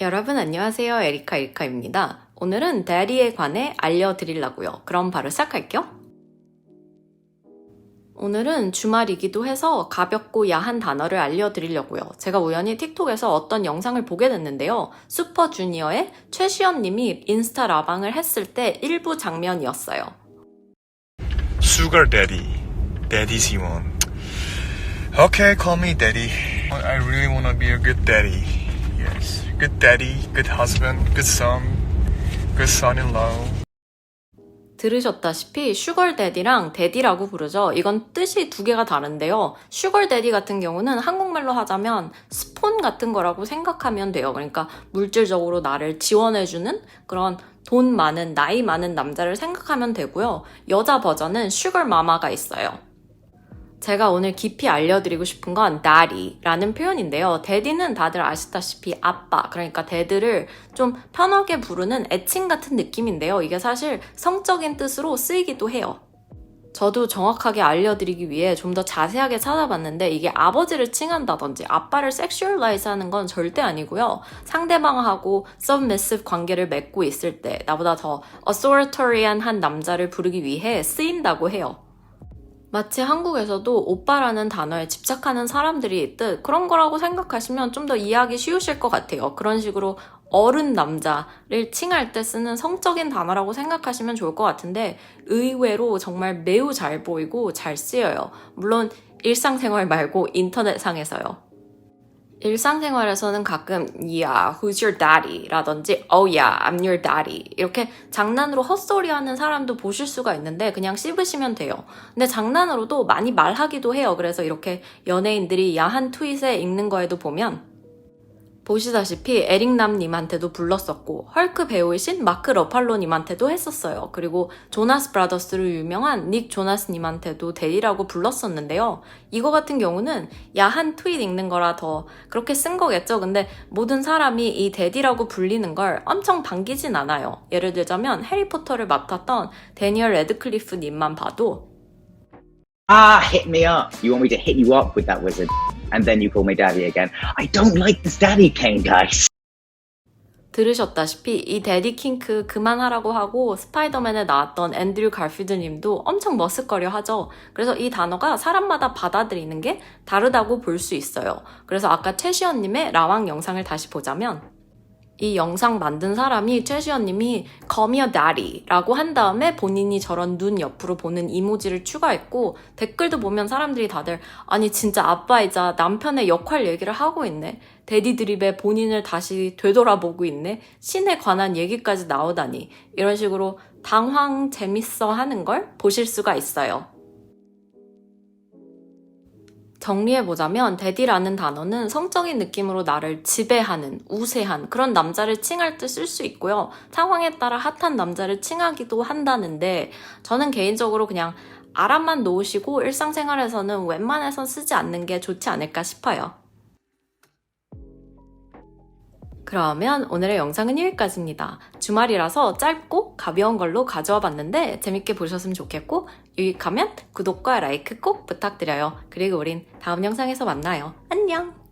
여러분 안녕하세요. 에리카 에리카입니다. 오늘은 daddy에 관해 알려드리려고요. 그럼 바로 시작할게요. 오늘은 주말이기도 해서 가볍고 야한 단어를 알려드리려고요. 제가 우연히 틱톡에서 어떤 영상을 보게 됐는데요. 슈퍼주니어의 최시연 님이 인스타 라방을 했을 때 일부 장면이었어요. Sugar Daddy, Daddy. Okay, call me Daddy. I really want to be a good daddy. Yes, good daddy, good husband, good son, good son-in-law. 들으셨다시피 슈걸 데디랑 데디라고 부르죠. 이건 뜻이 두 개가 다른데요. 슈걸 데디 같은 경우는 한국말로 하자면 스폰 같은 거라고 생각하면 돼요. 그러니까 물질적으로 나를 지원해주는 그런 돈 많은, 나이 많은 남자를 생각하면 되고요. 여자 버전은 슈걸 마마가 있어요. 제가 오늘 깊이 알려드리고 싶은 건 daddy라는 표현인데요. daddy는 다들 아시다시피 아빠, 그러니까 dad를 좀 편하게 부르는 애칭 같은 느낌인데요. 이게 사실 성적인 뜻으로 쓰이기도 해요. 저도 정확하게 알려드리기 위해 좀 더 자세하게 찾아봤는데 이게 아버지를 칭한다든지 아빠를 섹슈얼라이즈 하는 건 절대 아니고요. 상대방하고 submissive 관계를 맺고 있을 때 나보다 더 authoritarian 한 남자를 부르기 위해 쓰인다고 해요. 마치 한국에서도 오빠라는 단어에 집착하는 사람들이 있듯 그런 거라고 생각하시면 좀 더 이해하기 쉬우실 것 같아요. 그런 식으로 어른 남자를 칭할 때 쓰는 성적인 단어라고 생각하시면 좋을 것 같은데 의외로 정말 매우 잘 보이고 잘 쓰여요. 물론 일상생활 말고 인터넷상에서요. 일상생활에서는 가끔 Yeah, who's your daddy? 라든지 Oh yeah, I'm your daddy 이렇게 장난으로 헛소리하는 사람도 보실 수가 있는데 그냥 씹으시면 돼요. 근데 장난으로도 많이 말하기도 해요. 그래서 이렇게 연예인들이 야한 트윗에 읽는 거에도 보면 보시다시피 에릭남님한테도 불렀었고 헐크 배우이신 마크 러팔로님한테도 했었어요. 그리고 조나스 브라더스로 유명한 닉 조나스님한테도 데이라고 불렀었는데요. 이거 같은 경우는 야한 트윗 읽는 거라 더 그렇게 쓴 거겠죠. 근데 모든 사람이 이 데디라고 불리는 걸 엄청 반기진 않아요. 예를 들자면 해리포터를 맡았던 데니얼 레드클리프님만 봐도 Ah, hit me up. You want me to hit you up with that wizard? And then you call me daddy again. I don't like this daddy cane, guys. 들으셨다시피 이 데디 킹크 그만하라고 하고 스파이더맨에 나왔던 앤드류 갈필드 님도 엄청 머쓱거려 하죠. 그래서 이 단어가 사람마다 받아들이는 게 다르다고 볼 수 있어요. 그래서 아까 최시연 님의 라왕 영상을 다시 보자면 이 영상 만든 사람이 최시연 님이 Call me a daddy 라고 한 다음에 본인이 저런 눈 옆으로 보는 이모지를 추가했고 댓글도 보면 사람들이 다들 아니 진짜 아빠이자 남편의 역할 얘기를 하고 있네. 데디 드립에 본인을 다시 되돌아보고 있네. 신에 관한 얘기까지 나오다니. 이런 식으로 당황 재밌어 하는 걸 보실 수가 있어요. 정리해보자면, 데디라는 단어는 성적인 느낌으로 나를 지배하는, 우세한 그런 남자를 칭할 때 쓸 수 있고요. 상황에 따라 핫한 남자를 칭하기도 한다는데, 저는 개인적으로 그냥 아랍만 놓으시고 일상생활에서는 웬만해선 쓰지 않는 게 좋지 않을까 싶어요. 그러면 오늘의 영상은 여기까지입니다. 주말이라서 짧고 가벼운 걸로 가져와 봤는데 재밌게 보셨으면 좋겠고 유익하면 구독과 라이크 꼭 부탁드려요. 그리고 우린 다음 영상에서 만나요. 안녕!